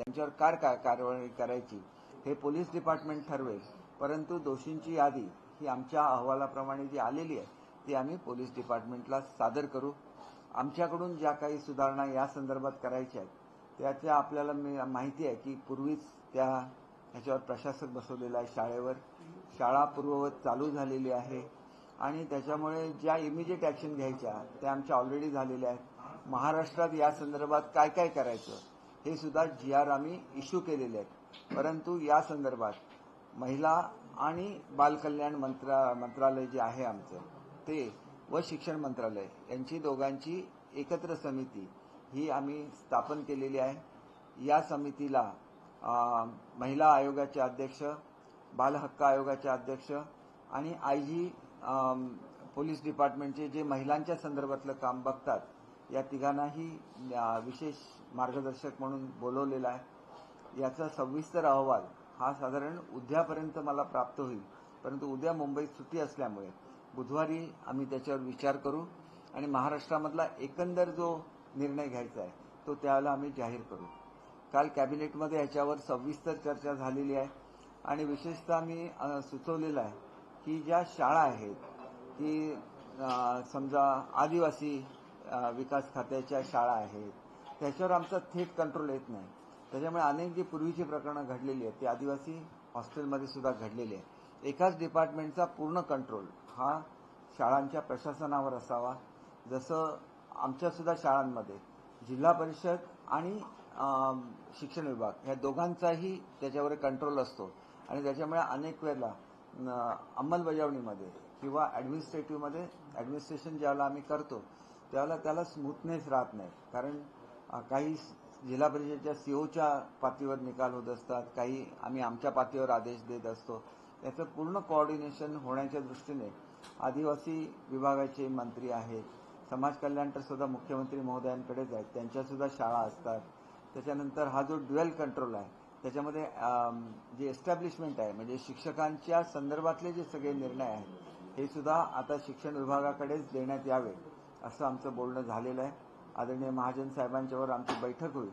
त्यांच्यावर काय काय कारवाई करायची हे पोलीस डिपार्टमेंट ठरवेल. परंतु दोषींची यादी ही आमच्या अहवालाप्रमाणे जी आलेली आहे ती आम्ही पोलीस डिपार्टमेंटला सादर करू. आमच्याकडून ज्या काही सुधारणा या संदर्भात करायच्या आहेत त्याच्या आपल्याला मी- माहिती आहे की पूर्वीच त्या ह्याच्यावर प्रशासक बसवलेला आहे शाळेवर. शाळा पूर्ववत चालू झालेली आहे आणि त्याच्यामुळे ज्या इमिजिएट ॲक्शन घ्यायच्या त्या आमच्या ऑलरेडी झालेल्या आहेत. महाराष्ट्रात या संदर्भात काय काय करायचं? हे सुद्धा जी आर आम्ही इश्यू केलेले आहेत. परंतु या संदर्भात महिला आणि बालकल्याण मंत्रा मंत्रालय जे आहे आमचं ते व शिक्षण मंत्रालय यांची दोघांची एकत्र समिती ही आम्ही स्थापन केलेली आहे. या समितीला महिला आयोगाचे अध्यक्ष बालहक्क आयोगाचे अध्यक्ष आणि आय जी पोलीस डिपार्टमेंटचे जे महिलांच्या संदर्भातलं काम बघतात या तिघांनाही विशेष मार्गदर्शक म्हणून बोलवलेला आहे. याचा सविस्तर अहवाल हा साधारण उद्यापर्यंत मला प्राप्त होईल. परंतु उद्या मुंबईत सुट्टी असल्यामुळे बुधवारी आम्ही त्याच्यावर विचार करू आणि महाराष्ट्रामधला एकंदर जो निर्णय घ्यायचा आहे तो त्यावेळेला आम्ही जाहीर करू. काल कॅबिनेटमध्ये याच्यावर सविस्तर चर्चा झालेली आहे आणि विशेषतः मी सुचवलेलं आहे की ज्या शाळा आहेत की समजा आदिवासी विकास खात्याच्या शाळा आहेत. त्याच्यावर आमचा थेट कंट्रोल येत नाही. त्याच्यामुळे अनेक जी पूर्वीची प्रकरणं घडलेली आहेत ती आदिवासी हॉस्टेलमध्ये सुद्धा घडलेली आहे एकाच डिपार्टमेंटचा पूर्ण कंट्रोल हा शाळांच्या प्रशासनावर असावा. जसं आमच्यासुद्धा शाळांमध्ये जिल्हा परिषद आणि शिक्षण विभाग ह्या दोघांचाही त्याच्यावर कंट्रोल असतो. आणि त्याच्यामुळे अनेक वेळेला अंमलबजावणीमध्ये किंवा ॲडमिनिस्ट्रेटिव्हमध्ये ॲडमिनिस्ट्रेशन ज्याला आम्ही करतो त्याला त्याला स्मूथनेस राहत नाही. कारण काही जिल्हा परिषदेच्या सीओच्या पातळीवर निकाल होत असतात काही आम्ही आमच्या पातळीवर आदेश देत असतो. त्याचं पूर्ण कोऑर्डिनेशन होण्याच्या दृष्टीने आदिवासी विभागाचे मंत्री आहेत. समाज कल्याण तर सुद्धा मुख्यमंत्री महोदयांकडेच आहेत त्यांच्या सुद्धा शाळा असतात. त्याच्यानंतर हा जो ड्युएल कंट्रोल आहे त्याच्यामध्ये जे एस्टॅब्लिशमेंट आहे म्हणजे शिक्षकांच्या संदर्भातले जे सगळे निर्णय आहेत हे सुद्धा आता शिक्षण विभागाकडेच देण्यात यावे असं आमचं बोलणं झालेलं आहे. आदरणीय महाजन साहेबांच्यावर आमची बैठक होईल.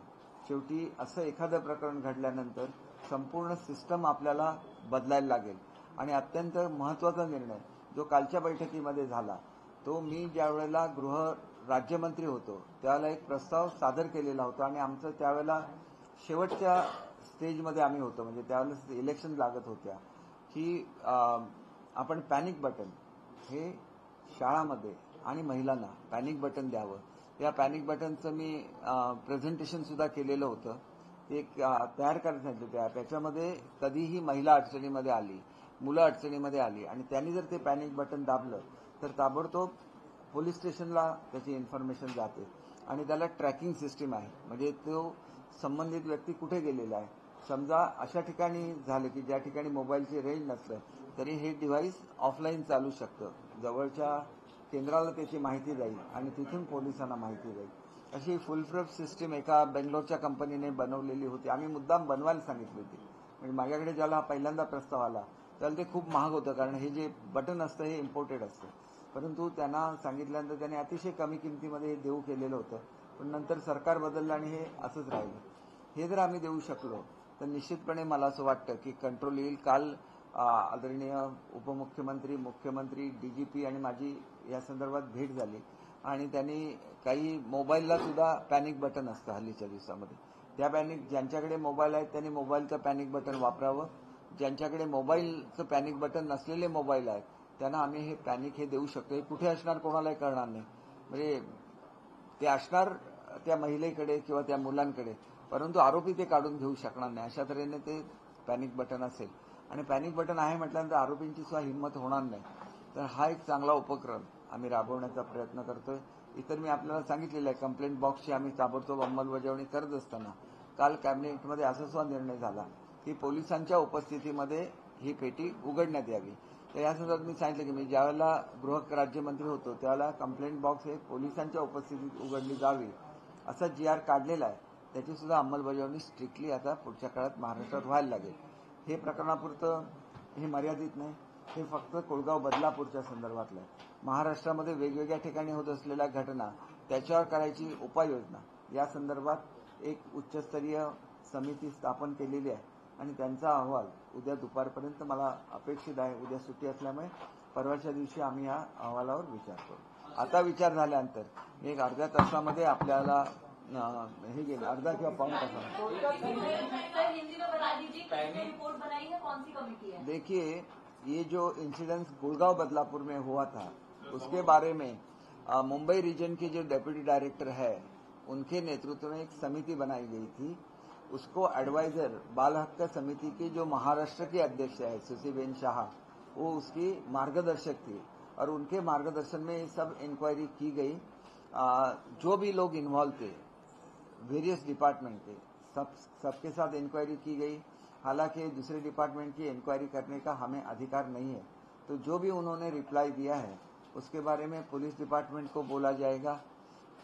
शेवटी असं एखादं प्रकरण घडल्यानंतर संपूर्ण सिस्टम आपल्याला बदलायला लागेल. आणि अत्यंत महत्त्वाचा निर्णय जो कालच्या बैठकीमध्ये झाला तो मी ज्या वेळेला गृह राज्यमंत्री होतो त्यावेळेला एक प्रस्ताव सादर केलेला होता आणि आमचं त्यावेळेला शेवटच्या स्टेजमध्ये आम्ही होतो. म्हणजे त्यावेळेला इलेक्शन लागत होत्या. की आपण पॅनिक बटन हे शाळामध्ये आणि महिलांना पॅनिक बटन द्यावं. या पॅनिक बटनचं मी प्रेझेंटेशन सुद्धा केलेलं होतं. ते तयार करायला सांगितलं त्याच्यामध्ये कधीही महिला अडचणीमध्ये आली मुलं अडचणीमध्ये आली आणि त्यांनी जर ते पॅनिक बटन दाबलं तर ताबडतोब पोलीस स्टेशनला त्याची इन्फॉर्मेशन जाते. आणि त्याला ट्रॅकिंग सिस्टीम आहे. म्हणजे तो संबंधित व्यक्ती कुठे गेलेला आहे. समजा अशा ठिकाणी झालं की ज्या ठिकाणी मोबाईलची रेंज नसलं तरी हे डिव्हाइस ऑफलाईन चालू शकतं. जवळच्या केंद्राला त्याची माहिती जाईल आणि तिथून पोलिसांना माहिती जाईल. अशी फुलफ्रेप सिस्टीम एका बेंगलोरच्या कंपनीने बनवलेली होती. आम्ही मुद्दाम बनवायला सांगितली होती. म्हणजे माझ्याकडे ज्याला हा पहिल्यांदा प्रस्ताव आला त्याला ते खूप महाग होतं कारण हे जे बटन असतं हे इम्पोर्टेड असतं. परंतु त्यांना सांगितल्यानंतर त्याने अतिशय कमी किमतीमध्ये हे देऊ केलेलं होतं. पण नंतर सरकार बदललं आणि हे असंच राहिलं. हे जर आम्ही देऊ शकलो तर निश्चितपणे मला असं वाटतं की कंट्रोल येईल. काल आदरणीय उपमुख्यमंत्री मुख्यमंत्री डीजीपी आणि माझी या संदर्भात भेट झाली. आणि त्यांनी काही मोबाईलला सुद्धा पॅनिक बटन असतं हल्लीच्या दिवसामध्ये. त्या पॅनिक ज्यांच्याकडे मोबाईल आहेत त्यांनी मोबाईलचं पॅनिक बटन वापरावं. ज्यांच्याकडे मोबाईलचं पॅनिक बटन नसलेले मोबाईल आहेत त्यांना आम्ही हे पॅनिक हे देऊ शकतो. हे कुठे असणार कोणालाही कळणार नाही. म्हणजे ते असणार त्या महिलेकडे किंवा त्या मुलांकडे परंतु आरोपी ते काढून घेऊ शकणार नाही. अशा तऱ्हेने ते पॅनिक बटन असेल. आणि पॅनिक बटन आहे म्हटल्यानंतर आरोपींची सुद्धा हिंमत होणार नाही. तर हा एक चांगला उपक्रम आम्ही राबवण्याचा प्रयत्न करतोय. इतर मी आपल्याला सांगितलेलं आहे कंप्लेंट बॉक्सची आम्ही ताबडतोब अंमलबजावणी करत असताना काल कॅबिनेटमध्ये असा सुद्धा निर्णय झाला की पोलिसांच्या उपस्थितीमध्ये ही पेटी उघडण्यात यावी. तर या संदर्भात मी सांगितलं की मी ज्यावेळेला गृह राज्यमंत्री होतो त्यावेळेला कंप्लेंट बॉक्स हे पोलिसांच्या उपस्थितीत उघडली जावी असा जी आर काढलेला आहे त्याची सुद्धा अंमलबजावणी स्ट्रिक्टली आता पुढच्या काळात महाराष्ट्रात व्हायला लागेल. हे प्रकरणापुरतं हे मर्यादित नाही. हे फक्त कोळगाव बदलापूरच्या संदर्भातलं आहे. महाराष्ट्रामध्ये वेगवेगळ्या ठिकाणी होत असलेल्या घटना त्याच्यावर करायची उपाययोजना या संदर्भात एक उच्चस्तरीय समिती स्थापन केलेली आहे. आणि त्यांचा अहवाल उद्या दुपारपर्यंत मला अपेक्षित आहे. उद्या सुट्टी असल्यामुळे परवाच्या दिवशी आम्ही या अहवालावर विचार करू. आता विचार झाल्यानंतर एक अर्ध्या तासामध्ये आपल्याला अर्धा किंवा पाऊन तासामध्ये सर हिंदी में बता दीजिए रिपोर्ट बनाई है कौन सी कमेटी देखिए ये जो इंसिडेंस गुड़गांव बदलापुर में हुआ था उसके बारे में मुंबई रीजन के जो डेप्यूटी डायरेक्टर है उनके नेतृत्व में एक समिति बनाई गई थी। उसको एडवाइजर बाल हक समिति के जो महाराष्ट्र के अध्यक्ष है सुशीबेन शाह वो उसकी मार्गदर्शक थी और उनके मार्गदर्शन में ये सब इंक्वायरी की गई। अ, जो भी लोग इन्वॉल्व थे वेरियस डिपार्टमेंट के सब, सबके साथ इंक्वायरी की गई। हालाँकि दूसरे डिपार्टमेंट की इंक्वायरी करने का हमें अधिकार नहीं है। तो जो भी उन्होंने रिप्लाई दिया है, उसके बारे में पुलिस डिपार्टमेंट को बोला जाएगा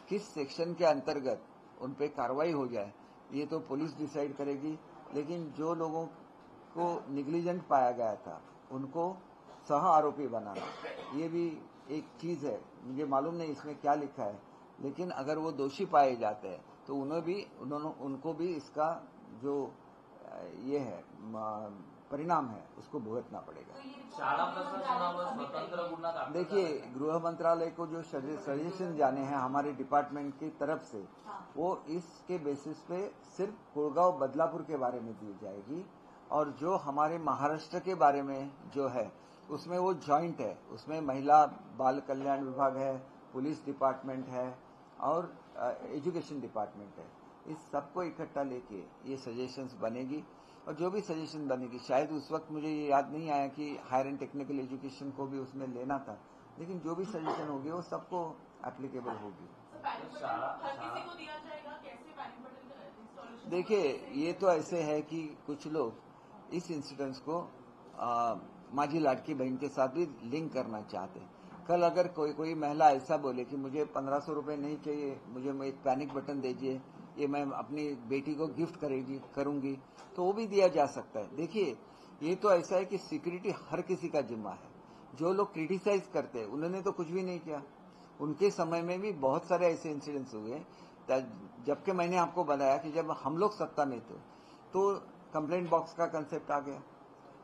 किस सेक्शन के अंतर्गत उन पे कार्रवाई हो जाए। ये तो पुलिस डिसाइड करेगी। लेकिन जो लोगों को निग्लिजेंट पाया गया था, उनको सह आरोपी बनाना, ये भी एक चीज़ है। मुझे मालूम नहीं इसमें क्या लिखा है। लेकिन अगर वो दोषी पाए जाते हैं तो उन्हें भी उन्होंने उनको भी इसका जो ये है परिणाम है उसको भुगतना पड़ेगा। तो देखिए गृह मंत्रालय को जो सजेशन जाने हैं हमारे डिपार्टमेंट की तरफ़ से हाँ। वो इसके बेसिस पे सिर्फ़ गुड़गांव बदलापुर के बारे में दी जाएगी और जो हमारे महाराष्ट्र के बारे में जो है उसमें वो जॉइंट है उसमें महिला बाल कल्याण विभाग है पुलिस डिपार्टमेंट है और एजुकेशन डिपार्टमेंट है। इस सबको इकट्ठा लेके ये सजेशंस बनेगी। और जो भी सजेशन बनेगी शायद उस वक्त मुझे ये याद नहीं आया कि हायर एंड टेक्निकल एजुकेशन को भी उसमें लेना था। लेकिन जो भी सजेशन होगी वो सबको एप्लीकेबल होगी। शाळा हर शाळा किसी को दिया जाएगा कैसे पैनिक बटन इंस्टॉलेशन देखिए ये तो ऐसे है कि कुछ लोग इस इंसिडेंट्स को आ, माझी लाडकी बहन के साथ भी लिंक करना चाहते हैं। कल अगर कोई कोई महिला ऐसा बोले कि मुझे पंद्रह सौ रुपये नहीं चाहिए, मुझे एक पैनिक बटन दीजिए, ये मैं अपनी बेटी को गिफ्ट करेगी, करूँगी तो वो भी दिया जा सकता है। देखिए, ये तो ऐसा है कि सिक्योरिटी हर किसी का जिम्मा है। जो लोग क्रिटिसाइज करते हैं, उन्होंने तो कुछ भी नहीं किया। उनके समय में भी बहुत सारे ऐसे इंसिडेंट्स हुए जबकि मैंने आपको बताया कि जब हम लोग सत्ता में थे तो कंप्लेंट बॉक्स का कंसेप्ट आ गया,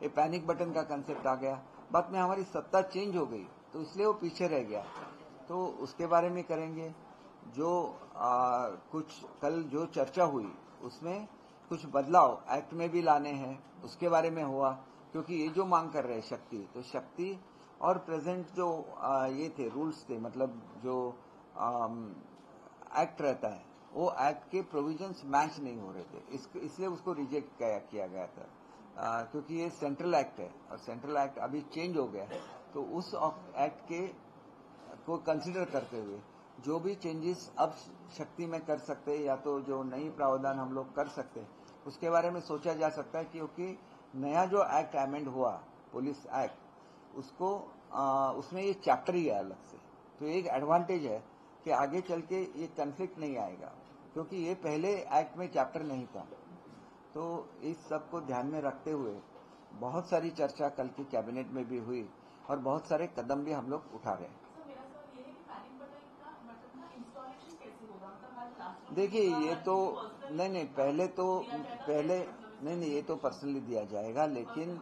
ये पैनिक बटन का कंसेप्ट आ गया। बाद में हमारी सत्ता चेंज हो गई। तो इसलिए वो पीछे रह गया। तो उसके बारे में करेंगे। जो आ, कुछ कल जो चर्चा हुई उसमें कुछ बदलाव एक्ट में भी लाने हैं उसके बारे में हुआ। क्योंकि ये जो मांग कर रहे हैं शक्ति तो शक्ति और प्रेजेंट जो आ, ये थे रूल्स थे मतलब जो एक्ट रहता है वो एक्ट के प्रोविजंस मैच नहीं हो रहे थे। इस, इसलिए उसको रिजेक्ट किया, गया था। आ, क्योंकि ये सेंट्रल एक्ट है और सेंट्रल एक्ट अभी चेंज हो गया है। तो उस एक्ट के को कंसिडर करते हुए जो भी चेंजेस अब शक्ति में कर सकते हैं या तो जो नई प्रावधान हम लोग कर सकते हैं उसके बारे में सोचा जा सकता है क्योंकि नया जो एक्ट अमेंड हुआ पुलिस एक्ट उसको आ, उसमें ये चैप्टर ही है अलग से। तो एक एडवांटेज है कि आगे चल के ये कंफ्लिक्ट नहीं आएगा क्योंकि ये पहले एक्ट में चैप्टर नहीं था। तो इस सबको ध्यान में रखते हुए बहुत सारी चर्चा कल की कैबिनेट में भी हुई। और बहुत सारे कदम भी हम लोग उठा रहे हैं। मतलब क्लासरूम देखिए ये तो नहीं नहीं पहले तो पहले नहीं नहीं ये तो पर्सनली दिया जाएगा लेकिन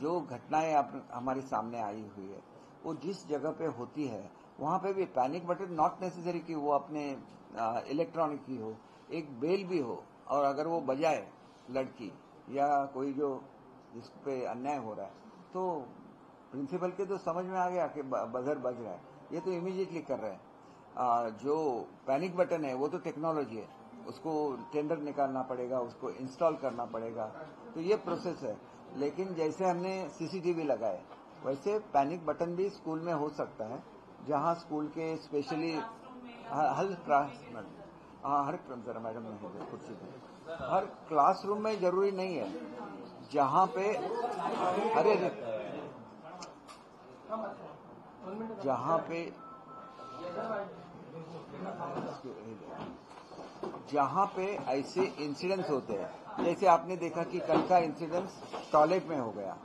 जो घटनाएँ आप- हमारे सामने आई हुई है वो जिस जगह पे होती है वहाँ पे भी पैनिक बटन नॉट नेसेसरी कि वो अपने इलेक्ट्रॉनिक की हो एक बेल भी हो और अगर वो बजाए लड़की या कोई जो जिस पे अन्याय हो रहा है तो प्रिंसिपल के तो समझ में आ गया कि बजर बज रहा है। ये तो इमीडिएटली कर रहे हैं। आ, जो पैनिक बटन है वो तो टेक्नोलॉजी है। उसको टेंडर निकालना पड़ेगा उसको इंस्टॉल करना पड़ेगा। तो ये प्रोसेस है। लेकिन जैसे हमने सीसीटीवी लगाए वैसे पैनिक बटन भी स्कूल में हो सकता है जहाँ स्कूल के स्पेशली हर क्लास हाँ हर जरा मैडम नहीं है कुर्सी पे। हर क्लासरूम में ज़रूरी नहीं है। जहाँ पे अरे जहाँ पे जहाँ पे ऐसे इंसिडेंट्स होते हैं। जैसे आपने देखा कि कल का इंसिडेंस टॉयलेट में हो गया,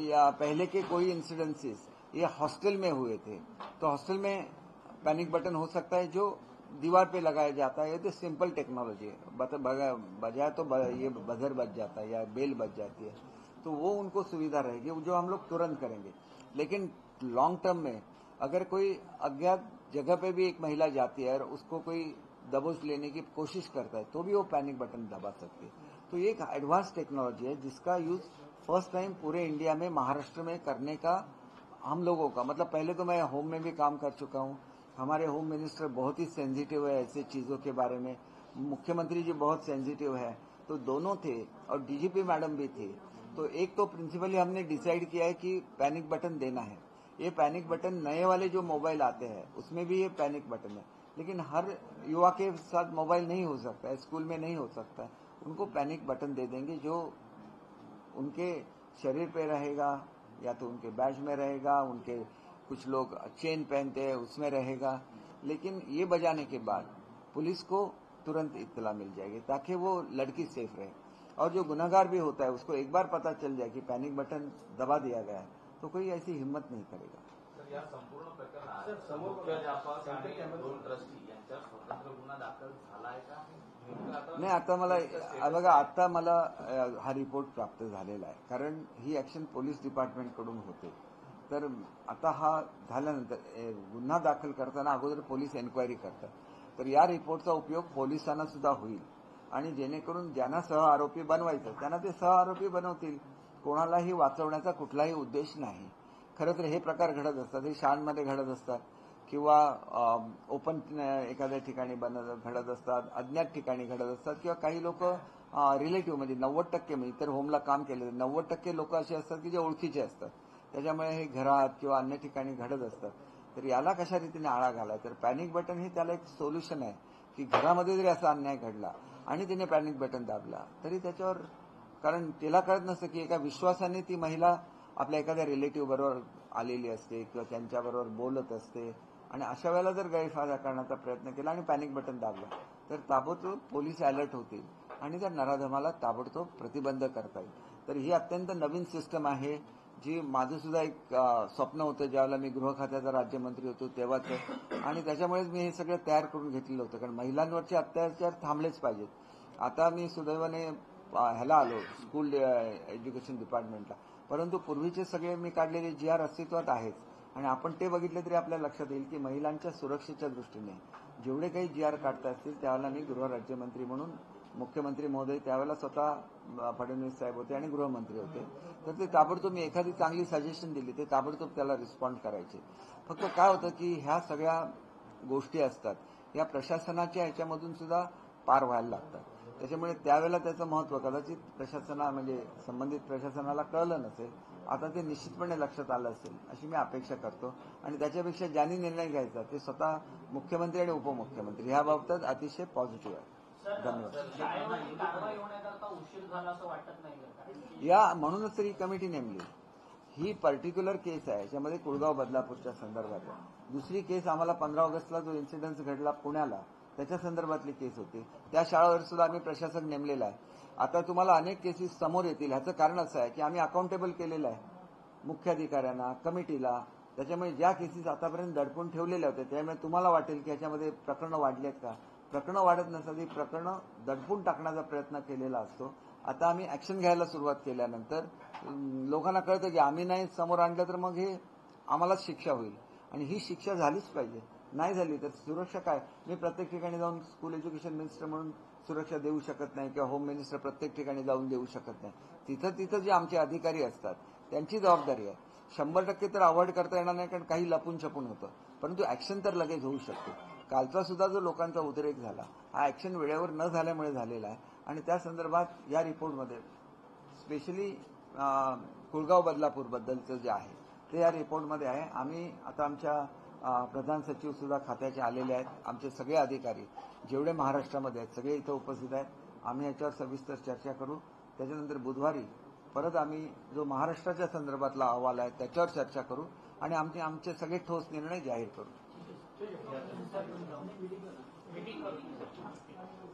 या पहले के कोई इंसिडेंसेस ये हॉस्टल में हुए थे। तो हॉस्टल में पैनिक बटन हो सकता है जो दीवार पे लगाया जाता है, ये तो सिंपल टेक्नोलॉजी है। बजाय तो ये बजर बज जाता है, या बेल बज जाती है। तो वो उनको सुविधा रहेगी, जो हम लोग तुरंत करेंगे। लेकिन लॉन्ग टर्म में, अगर कोई अज्ञात जगह पे भी एक महिला जाती है और उसको कोई दबोच लेने की कोशिश करता है तो भी वो पैनिक बटन दबा सकती है। तो ये एक एडवांस टेक्नोलॉजी है जिसका यूज़ फ़र्स्ट टाइम पूरे इंडिया में, महाराष्ट्र में करने का हम लोगों का मतलब पहले तो मैं होम में भी काम कर चुका हूँ। हमारे होम मिनिस्टर बहुत ही सेंसिटिव है ऐसे चीज़ों के बारे में। मुख्यमंत्री जी बहुत सेंसिटिव है। तो दोनों थे और डीजीपी मैडम भी थी। तो एक तो प्रिंसिपली हमने डिसाइड किया है कि पैनिक बटन देना है। ये पैनिक बटन नए वाले जो मोबाइल आते हैं, उसमें भी ये पैनिक बटन है। लेकिन हर युवा के साथ मोबाइल नहीं हो सकता है स्कूल में नहीं हो सकता है। उनको पैनिक बटन दे देंगे जो उनके शरीर पे रहेगा, या तो उनके बैच में रहेगा, उनके कुछ लोग चेन पहनते हैं, उसमें रहेगा। लेकिन ये बजाने के बाद पुलिस को तुरंत इत्तला मिल जाएगी, ताकि वो लड़की सेफ़ रहे। और जो गुनागार भी होता है उसको एक बार पता चल जाए कि पैनिक बटन दबा दिया गया है तो कोई ऐसी हिम्मत नाही करेगा। तर या संपूर्ण प्रकरणात सर, समोर मुख्याध्यापक आणि सेंटर दोन ट्रस्टी यांच्यावर स्वतंत्र गुन्हा दाखल झालाय का? नेमकं आता नाही आता मला बघा आता मला हा रिपोर्ट प्राप्त झालेला आहे. कारण ही ऍक्शन पोलीस डिपार्टमेंटकडून होते. तर आता हा झाल्यानंतर गुन्हा दाखल करताना अगोदर पोलीस एन्क्वायरी करतात. तर या रिपोर्टचा उपयोग पोलिसांना सुद्धा होईल. आणि जेणेकरून ज्यांना सह आरोपी बनवायचं त्यांना ते सह आरोपी बनवतील कोणालाही वाचवण्याचा कुठलाही उद्देश नाही. खरं तर हे प्रकार घडत असतात हे शाळांमध्ये घडत असतात किंवा ओपन एखाद्या ठिकाणी बनत घडत असतात अज्ञात ठिकाणी घडत असतात किंवा काही लोक रिलेटिव्ह म्हणजे नव्वद टक्के म्हणजे इतर होमला काम केले नव्वद टक्के लोक असे असतात की जे ओळखीचे असतात. त्याच्यामुळे हे घरात किंवा अन्य ठिकाणी घडत असतात. तर याला कशा रीतीने आळा घालाय? तर पॅनिक बटन हे त्याला एक सोल्युशन आहे की घरामध्ये जरी असा अन्याय घडला आणि तिने पॅनिक बटन दाबला. तरी त्याच्यावर कारण तिला कळत नसतं की एका विश्वासाने ती महिला आपल्या एखाद्या रिलेटिव्ह बरोबर आलेली असते किंवा त्यांच्याबरोबर बोलत असते. आणि अशा वेळेला जर गैरफायदा करण्याचा प्रयत्न केला आणि पॅनिक बटन दाबला तर ताबडतोब पोलीस अलर्ट होतील आणि त्या नराधमाला ताबडतोब प्रतिबंध करता येईल. तर ही अत्यंत नवीन सिस्टम आहे. जी माझं सुद्धा एक स्वप्न होतं ज्यावेळेला मी गृह खात्याचा राज्यमंत्री होतो तेव्हाच. आणि त्याच्यामुळेच मी हे सगळं तयार करून घेतलेलं होतं. कारण महिलांवरचे अत्याचार थांबलेच पाहिजेत. आता मी सुदैवाने ह्याला आलो स्कूल एज्युकेशन डिपार्टमेंटला. परंतु पूर्वीचे सगळे मी काढलेले जी आर अस्तित्वात आहेत. आणि आपण ते बघितले तरी आपल्या लक्षात येईल की महिलांच्या सुरक्षेच्या दृष्टीने जेवढे काही जी आर काढता असतील त्यावेळेला मी गृह राज्यमंत्री म्हणून मुख्यमंत्री महोदय त्यावेळेला स्वतः फडणवीस साहेब होते आणि गृहमंत्री होते. तर ते ताबडतोब मी एखादी चांगली सजेशन दिली ते ताबडतोब त्याला रिस्पॉन्ड करायचे. फक्त काय होतं की ह्या सगळ्या गोष्टी असतात या प्रशासनाच्या ह्याच्यामधून सुद्धा पार व्हायला लागतात. त्याच्यामुळे त्यावेळेला त्याचं महत्त्व कदाचित प्रशासना म्हणजे संबंधित प्रशासनाला कळलं नसेल आता ते निश्चितपणे लक्षात आलं असेल अशी मी अपेक्षा करतो. आणि त्याच्यापेक्षा ज्यांनी निर्णय घ्यायचा ते स्वतः मुख्यमंत्री आणि उपमुख्यमंत्री ह्या बाबतीत अतिशय पॉझिटिव्ह आहे. धन्यवाद. या म्हणूनच तर ही कमिटी नेमली. ही पर्टिक्युलर केस आहे याच्यामध्ये कुळगाव बदलापूरच्या संदर्भात आहे. दुसरी केस आम्हाला पंधरा ऑगस्टला जो इन्सिडेन्स घडला पुण्याला त्याच्या संदर्भातली केस होती. त्या शाळेवर सुद्धा आम्ही प्रशासक नेमलेला आहे. आता तुम्हाला अनेक केसेस समोर येतील. ह्याचं कारण असं आहे की आम्ही अकाउंटेबल केलेलं आहे. मुख्याधिकाऱ्यांना कमिटीला. त्याच्यामुळे ज्या केसेस आतापर्यंत दडपून ठेवलेल्या होत्या त्यामुळे तुम्हाला वाटेल की याच्यामध्ये प्रकरणं वाढली आहेत का? प्रकरणं वाढत नसतात ही प्रकरणं दडपून टाकण्याचा प्रयत्न केलेला असतो. आता आम्ही ऍक्शन घ्यायला सुरुवात केल्यानंतर लोकांना कळतं की आम्ही नाही समोर आणलं तर मग हे आम्हालाच शिक्षा होईल. आणि ही शिक्षा झालीच पाहिजे. नाही झाली तर सुरक्षा काय? मी प्रत्येक ठिकाणी जाऊन स्कूल एज्युकेशन मिनिस्टर म्हणून सुरक्षा देऊ शकत नाही किंवा होम मिनिस्टर प्रत्येक ठिकाणी जाऊन देऊ शकत नाही. तिथं तिथं जे आमचे अधिकारी असतात त्यांची जबाबदारी आहे. शंभर टक्के तर अवॉइड करता येणार नाही कारण काही लपून छपून होतं. परंतु ऍक्शन तर लगेच होऊ शकते. कालचा सुद्धा जो लोकांचा उद्रेक झाला हा ऍक्शन वेळेवर न झाल्यामुळे झालेला आहे. आणि त्या संदर्भात या रिपोर्टमध्ये स्पेशली कुळगाव बदलापूरबद्दलचं जे आहे ते या रिपोर्टमध्ये आहे. आम्ही आता आमच्या प्रधान सचिव सुद्धा खात्याचे आलेले आहेत. आमचे सगळे अधिकारी जेवढे महाराष्ट्रामध्ये आहेत सगळे इथं उपस्थित आहेत. आम्ही याच्यावर सविस्तर चर्चा करू. त्याच्यानंतर बुधवारी परत आम्ही जो महाराष्ट्राच्या संदर्भातला अहवाल आहे त्याच्यावर चर्चा करू आणि आमचे आमचे सगळे ठोस निर्णय जाहीर करू. मीटिंग करू